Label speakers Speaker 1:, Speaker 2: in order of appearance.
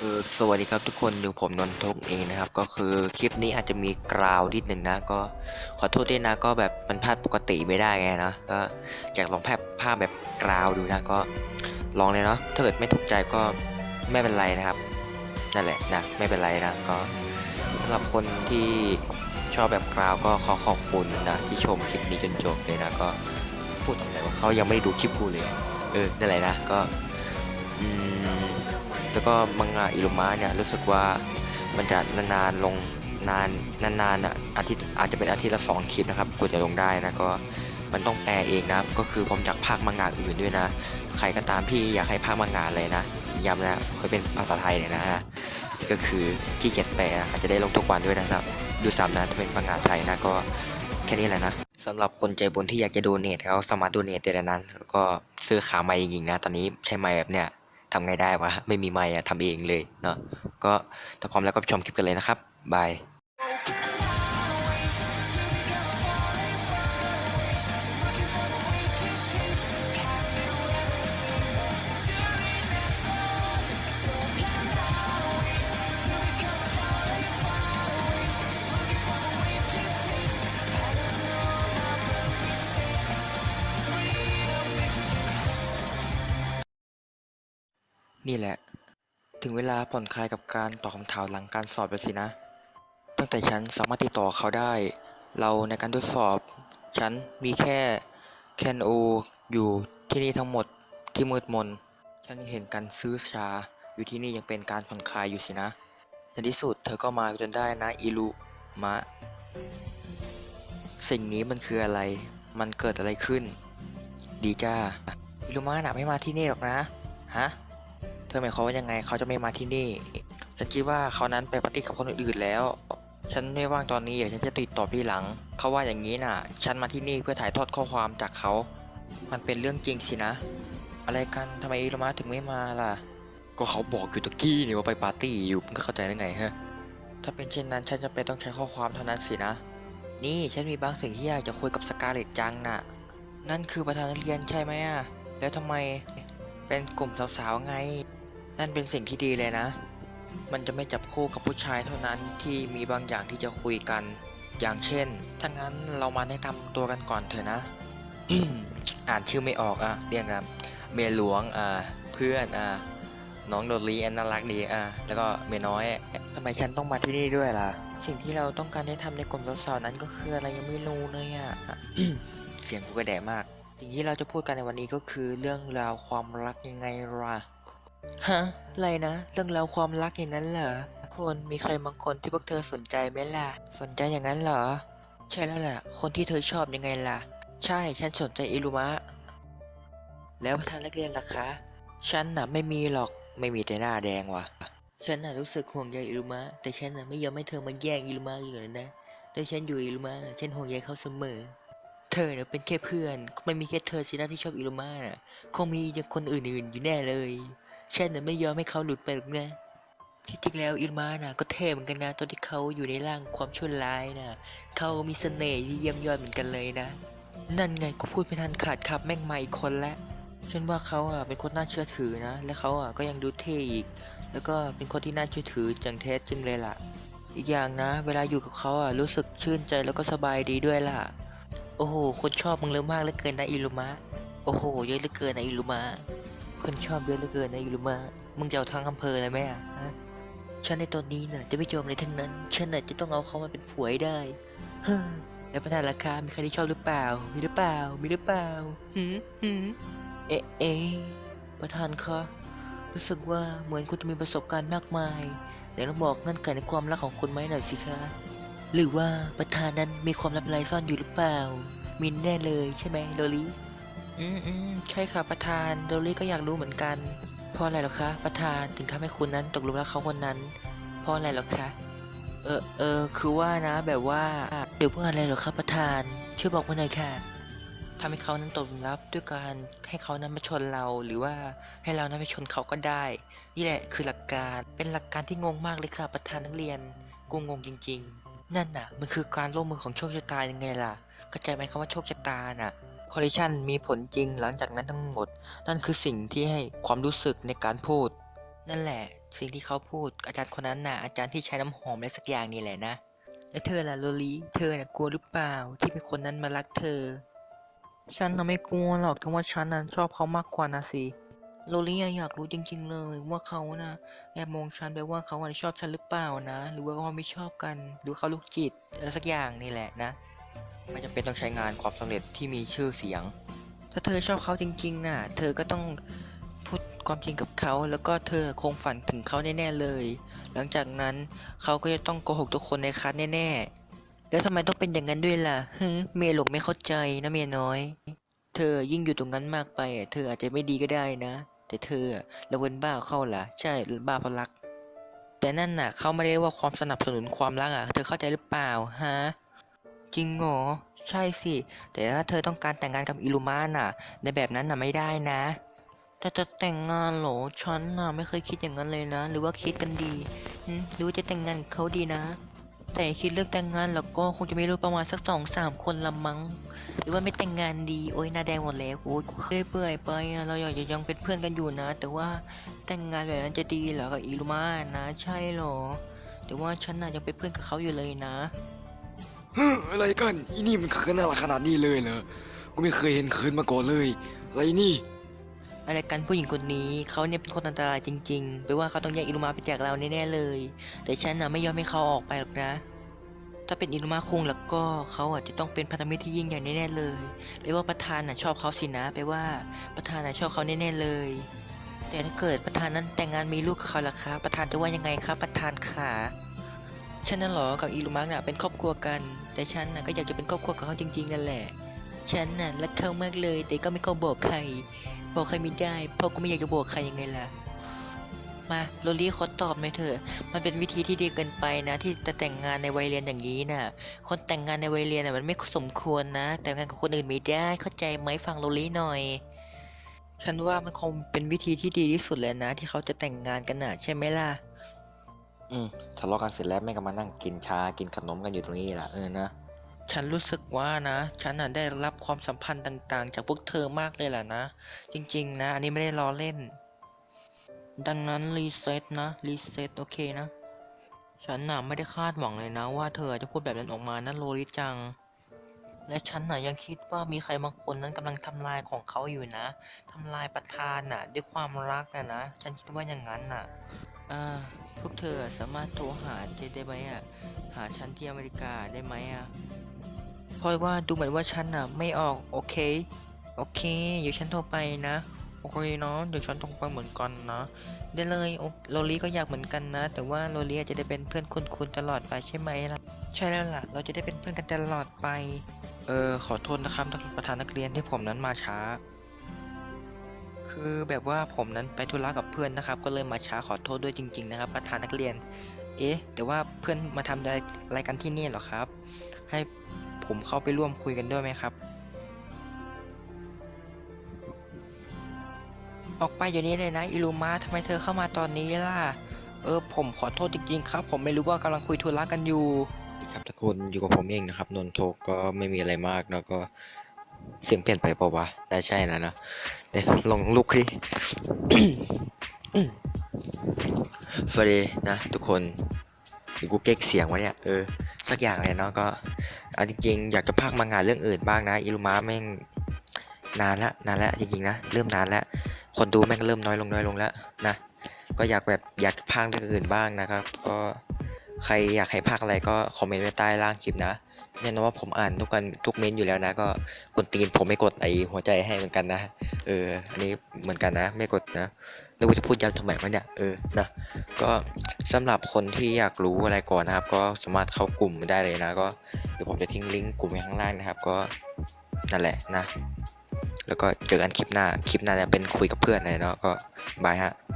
Speaker 1: เอสวัสดีครับทุกคนอยู่ผมนนทกเองนะครับ ก็คือคลิปนี้อาจจะมีกราวนิดหนึ่งนะ ก็ขอโทษด้วยนะก็แบบมันพลาดปกติไม่ได้ไงนะก็อยากลองภาพภาพแบบกราวดูนะก็ลองเลยเนาะถ้าเกิดไม่ถูกใจก็ไม่เป็นไรนะครับนั่นแหละนะไม่เป็นไรนะก็สำหรับคนที่ชอบแบบกราวก็ขอขอบคุณนะที่ชมคลิปนี้จนจบเลยนะก็พูดตรงไหนว่าเขายังไม่ได้ดูคลิปกูเลยเออนั่นแหละนะก็อืม แล้วก็มังงะอิรุมะเนี่ยรู้สึกว่ามันจะนานๆลงนานนานๆอะอาทิตย์อาจจะเป็นอาทิตย์ละสองคลิปนะครับกว่าจะลงได้นะก็มันต้องแปลเองนะก็คือผมจากภาคมังงะอื่นด้วยนะ ใครก็ตามที่อยากให้ภาคมังงะเลยนะย้ำนะเคยเป็นภาษาไทยเนี่ยนะก็คือที่เกียจแปลอาจจะได้ลงทุกวันด้วยนะครับ ดูซ้ำนะถ้าเป็นมังงะไทยนะก็แค่นี้แหละนะสำหรับคนใจบุญที่อยากจะดูเนทเขาสามารถดูเนทได้แล้วนั้นแล้วก็ซื้อขาไม้จริงๆนะ ตอนนี้ใช้ไม้แบบเนี้ย ทำไงได้วะ ไม่มีไม้อะทำเองเลยเนาะก็ถ้าพร้อมแล้วก็ชมคลิปกันเลยนะครับ บาย นี่แหละ ถึงเวลาผ่อนคลายกับการตอบคำถามหลังการสอบแล้วสินะ ตั้งแต่ฉันสามารถติดต่อเขาได้ เราในการทดสอบ ฉันมีแค่แคนโออยู่ที่นี่ทั้งหมดที่มืดมน ฉันเห็นการซื้อชาอยู่ที่นี่ยังเป็นการผ่อนคลายอยู่สินะ ในที่สุดเธอก็มาจนได้นะอิรุมะ สิ่งนี้มันคืออะไร มันเกิดอะไรขึ้น ดีจ้าอิรุมะน่ะไม่มาที่นี่หรอกนะ ฮะ เธอหมายความว่ายังไงเขาจะไม่มาที่นี่ ฉันคิดว่าเขานั้นไปปฏิกับคนอื่นแล้ว ฉันไม่ว่างตอนนี้เดี๋ยวฉันจะติดต่อพี่หลัง เขาว่าอย่างนี้น่ะ ฉันมาที่นี่เพื่อถ่ายทอดข้อความจากเขา มันเป็นเรื่องจริงสินะ อะไรกันทำไมอิรมะถึงไม่มาล่ะ ก็เขาบอกอยู่ตะกี้นี่ว่าไปปาร์ตี้อยู่มึงก็เข้าใจได้ไงฮะ ถ้าเป็นเช่นนั้นฉันจะไปนต้องใช้ข้อความเท่านั้นสินะ นี่ฉันมีบางสิ่งที่อยากจะคุยกับสกาเลตจังน่ะ นั่นคือประธานนักเรียนใช่ไหมอะ แล้วทำไมเป็นกลุ่มสาวๆไง นั่นเป็นสิ่งที่ดีเลยนะ มันจะไม่จับคู่กับผู้ชายเท่านั้นที่มีบางอย่างที่จะคุยกัน อย่างเช่น ถ้างั้นเรามาแนะนำตัวกันก่อนเถอะนะ อ่านชื่อไม่ออกอะเรียกนะเมียหลวงอ่าเพื่อนอ่าน้องโดลีอันน่ารักดีอ่าแล้วก็เมียน้อยทำไมฉันต้องมาที่นี่ด้วยล่ะ สิ่งที่เราต้องการให้ทำในกลุ่มสาวๆนั้นก็คืออะไรยังไม่รู้เลยอะเสียงกูกระแดะมาก สิ่งที่เราจะพูดกันในวันนี้ก็คือเรื่องราวความรักยังไงล่ะ ฮะอะไรนะ เรื่องราวความรักอย่างนั้นเหรอคนมีใครบางคนที่พวกเธอสนใจไหมล่ะ สนใจอย่างนั้นเหรอ ใช่แล้วแหละคนที่เธอชอบยังไงล่ะ ใช่ฉันสนใจอิรุมะ แล้วประธานนักเรียนล่ะคะ ฉันน่ะไม่มีหรอกไม่มีแต่หน้าแดงว่ะ ฉันน่ะรู้สึกห่วงใยอิรุมะ แต่ฉันน่ะไม่ยอมให้เธอมาแย่งอิรุมะเลยนะถ้าฉันอยู่อิรุมะฉันห่วงใยเขาเสมอ เธอเนี่ยเป็นแค่เพื่อน ไม่มีแค่เธอสินะที่ชอบอิรุมะน่ะ คงมียังคนอื่นๆอยู่แน่เลย ฉันน่ะไม่ยอมให้เขาหลุดไปหรอกนะที่จริงแล้วอิรมาน่ะก็เท่เหมือนกันนะตอนที่เขาอยู่ในร่างความชั่วร้ายน่ะเขามีเสน่ห์ที่เยี่ยมยอดเหมือนกันเลยนะ นั่นไงกูพูดไม่ทันขาดครับแม่งมาอีกคนล้วฉันว่าเขาอะเป็นคนน่าเชื่อถือนะ และเขาอะก็ยังดูเท่อีก แล้วก็เป็นคนที่น่าเชื่อถือจังแท้จริงเลยล่ะ อีกอย่างนะ เวลาอยู่กับเขาอะรู้สึกชื่นใจแล้วก็สบายดีด้วยล่ะ โอ้โห คนชอบมึงเยอะมากเหลือเกินนะอิรุมะ โอ้โห เยอะเหลือเกินนะอิรุมะ คนชอบเยอะเหลือเกินนะอิรุมะมึงจะเอาทั้งอำเภอเลยไหมอะฮะฉันในตอนนี้น่ะจะไม่ยอมเลยทั้งนั้น ฉันน่ะจะต้องเอาเขามาเป็นผัวให้ได้ เฮ้อแล้วประธานราคา มีใครที่ชอบหรือเปล่า มีหรือเปล่า มีหรือเปล่าหืมหืมเอ๊ะเอ๊ะประธานคะรู้สึกว่าเหมือนคุณจะมีประสบการณ์มากมายไหนลองบอกเงื่อนไขในความรักของคุณไหมหน่อยสิคะ หรือว่าประธานนั้นมีความลับอะไรซ่อนอยู่หรือเปล่ามีแน่เลยใช่ไหมโดลี่ อืมอืมใช่ค่ะประธานโดลี่ก็อยากรู้เหมือนกัน เพราะอะไรหรอคะ ประธานถึงทำให้คุณนั้นตกหลุมรักเขาคนนั้น เพราะอะไรหรอคะ เออเออคือว่านะแบบว่าเดี๋ยวว่าอะไรหรอครับประธาน ช่วยบอกมาหน่อยค่ะทำให้เขานั้นตกหลุมรักด้วยการให้เขานั้นมาชนเราหรือว่าให้เรานั้นไปชนเขาก็ได้ นี่แหละคือหลักการเป็นหลักการที่งงมากเลยค่ะ ประธานนักเรียนกูงงจริง ๆ นั่นน่ะ มันคือการร่วมมือของโชคชะตายังไงล่ะเข้าใจไหมคำว่าโชคชะตาน่ะ คอลเลชันมีผลจริงหลังจากนั้นทั้งหมด นั่นคือสิ่งที่ให้ความรู้สึกในการพูด นั่นแหละ สิ่งที่เขาพูดอาจารย์คนนั้นน่ะอาจารย์ที่ใช้น้ำหอมอะไรสักอย่างนี่แหละนะแล้วเธอล่ะโลลีเธอน่ะกลัวหรือเปล่าที่มีคนนั้นมารักเธอ ฉันน่ะไม่กลัวหรอกแต่ว่าฉันน่ะชอบเขามากกว่านะสิโลลี่อะอยากรู้จริง ๆ เลยว่าเขานะแอบมองฉันไปว่าเขาชอบฉันหรือเปล่านะ หรือว่าเขาไม่ชอบกัน หรือเขาลูกจิตอะไรสักอย่างนี่แหละนะ ไม่จำเป็นต้องใช้งานความสำเร็จที่มีชื่อเสียง ถ้าเธอชอบเขาจริงๆน่ะ เธอก็ต้องพูดความจริงกับเขา แล้วก็เธอคงฝันถึงเขาแน่ๆเลย หลังจากนั้นเขาก็จะต้องโกหกทุกคนในคลาสแน่ๆ แล้วทำไมต้องเป็นอย่างนั้นด้วยล่ะฮึเมย์หลงไม่เข้าใจนะเมียน้อย เธอยิ่งอยู่ตรงนั้นมากไป เธออาจจะไม่ดีก็ได้นะ แต่เธออะระเวนบ้าเข้าล่ะ ใช่บ้าเพราะรัก แต่นั่นน่ะเขาไม่ได้ว่าความสนับสนุนความรักอะ เธอเข้าใจหรือเปล่าฮะ จริงเหรอใช่สิ แต่ถ้าเธอต้องการแต่งงานกับอิลูมาน่ะ ในแบบนั้นน่ะไม่ได้นะ แต่จะแต่งงานเหรอฉันน่ะไม่เคยคิดอย่างนั้นเลยนะ หรือว่าคิดกันดีหรือว่าจะแต่งงานเขาดีนะ แต่คิดเรื่องแต่งงานแล้วก็คงจะไม่รู้ประมาณสักสองสามคนละมั้ง หรือว่าไม่แต่งงานดีโอ้ยหน้าแดงหมดแล้วโอ้ยเคยเปื่อยไปเราอยากจะยังเป็นเพื่อนกันอยู่นะ แต่ว่าแต่งงานแบบนั้นจะดีเหรอกับอิลูมานะ ใช่เหรอแต่ว่าฉันน่ะยังเป็นเพื่อนกับเขาอยู่เลยนะ
Speaker 2: อะไรกันอีนี่มันเขินอะไรขนาดนี้เลยเหรอกูไม่เคยเห็นเขินมาก่อนเลย อะไรนี่
Speaker 1: อะไรกันผู้หญิงคนนี้เขาเนี่ยเป็นคนอันตรายจริงๆแปลว่าเขาต้องแยกอินุมาไปจากเราแน่ๆเลย แต่ฉันน่ะไม่ยอมให้เขาออกไปหรอกนะ ถ้าเป็นอินุมาคุงแล้วก็เขาอาจจะต้องเป็นพันธมิตรที่ยิ่งใหญ่แน่ๆเลยแปลว่าประธานน่ะชอบเขาสินะแปลว่าประธานน่ะชอบเขาแน่ๆเลย แต่ถ้าเกิดประธานนั้นแต่งงานมีลูกเขาล่ะครับประธานจะว่ายังไงครับประธานขา ฉันน่ะหรอกับอิลุมังน่ะเป็นครอบครัวกัน แต่ฉันน่ะก็อยากจะเป็นครอบครัวกับเขาจริงๆนั่นแหละ ฉันน่ะรักเขามากเลย แต่ก็ไม่ก็บอกใคร บอกใครไม่ได้ เพราะก็ไม่อยากจะบอกใครยังไงล่ะ มาโรลี่ขอตอบหน่อยเถอะ มันเป็นวิธีที่ดีเกินไปนะ ที่จะแต่งงานในวัยเรียนอย่างนี้น่ะ คนแต่งงานในวัยเรียนน่ะมันไม่สมควรนะ แต่งงานกับคนอื่นไม่ได้ เข้าใจไหมฟังโรลี่หน่อยฉันว่ามันคงเป็นวิธีที่ดีที่สุดเลยนะ ที่เขาจะแต่งงานกันน่ะใช่ไหมล่ะ
Speaker 2: อืมทะเลาะกันเสร็จแล้วแม่ก็มานั่งกินชากินขนมกันอยู่ตรงนี้แหละเออนะ
Speaker 1: ฉันรู้สึกว่านะ ฉันน่ะได้รับความสัมพันธ์ต่าง ๆ จากพวกเธอมากเลยแหละนะ จริง ๆ นะ อันนี้ไม่ได้ล้อเล่น ดังนั้นรีเซ็ตนะรีเซ็ตโอเคนะ ฉันน่ะไม่ได้คาดหวังเลยนะ ว่าเธอจะพูดแบบนั้นออกมานะโลลิจัง และฉันน่ะยังคิดว่ามีใครบางคนนั้นกำลังทำลายของเขาอยู่นะทำลายประธานน่ะ ด้วยความรักนะนะ ฉันคิดว่าอย่างนั้นน่ะ อ่า พวกเธอสามารถโทรหาเจได้ไหมอะ หาฉันที่อเมริกาได้ไหมอะเพราะว่าดูเหมือนว่าฉันน่ะไม่ออกโอเค โอเค เดี๋ยวฉันโทรไปนะโอเคเนาะเดี๋ยวฉันโทรไปเหมือนกันนะได้เลยโอโรลี่ก็อยากเหมือนกันนะ แต่ว่าโรลี่อาจจะได้เป็นเพื่อนคุณคุณตลอดไปใช่ไหมล่ะ ใช่แล้วล่ะ เราจะได้เป็นเพื่อนกันตลอดไป เออขอโทษนะครับท่านประธานนักเรียนที่ผมนั้นมาช้า คือแบบว่าผมนั้นไปธุระกับเพื่อนนะครับ ก็เลยมาช้าขอโทษด้วยจริง ๆ นะครับประธานนักเรียน เอ๊ะ แต่ว่าเพื่อนมาทำอะไรอะไรกันที่นี่เหรอครับ ให้ผมเข้าไปร่วมคุยกันด้วยไหมครับ ออกไปอยู่นี้เลยนะอิลูมาทำไมเธอเข้ามาตอนนี้ล่ะ เออ ผมขอโทษจริงๆครับ ผมไม่รู้ว่ากำลังคุยธุระกันอยู่
Speaker 2: ครับทุกคนอยู่กับผมเองนะครับนนโทก็ไม่มีอะไรมากแล้วก็ เสียงเปลี่ยนไปเปล่าวะได้ใช่นะนะเดี๋ยวลองลุกดิสวัสดีนะทุกคนกูเก๊กเสียงวะเนี่ยเออสักอย่างเลยเนาะก็เอาจริงๆอยากจะพากมางานเรื่องอื่นบ้างนะอิลุมาแม่งนานละนานละจริงๆนะเริ่มนานละคนดูแม่งเริ่มน้อยลงน้อยลงแล้วนะก็อยากแบบอยากพากเรื่องอื่นบ้างนะครับ ก็ใครอยากให้พากอะไรก็คอมเมนต์ไว้ใต้ล่างคลิปนะ แน่นอนว่าผมอ่านทุกกันทุกเมนต์อยู่แล้วนะ ก็กดตีนผมไม่กดไอหัวใจให้เหมือนกันนะ เออ อันนี้เหมือนกันนะ ไม่กดนะแล้วกูจะพูดย้ำทำไมวะเนี่ย เออ นะ ก็สำหรับคนที่อยากรู้อะไรก่อนนะครับ ก็สามารถเข้ากลุ่มได้เลยนะ ก็เดี๋ยวผมจะทิ้งลิงก์กลุ่มไว้ข้างล่างนะครับ ก็นั่นแหละนะ แล้วก็เจอกันคลิปหน้า คลิปหน้าจะเป็นคุยกับเพื่อนเลยเนาะ ก็บายฮะ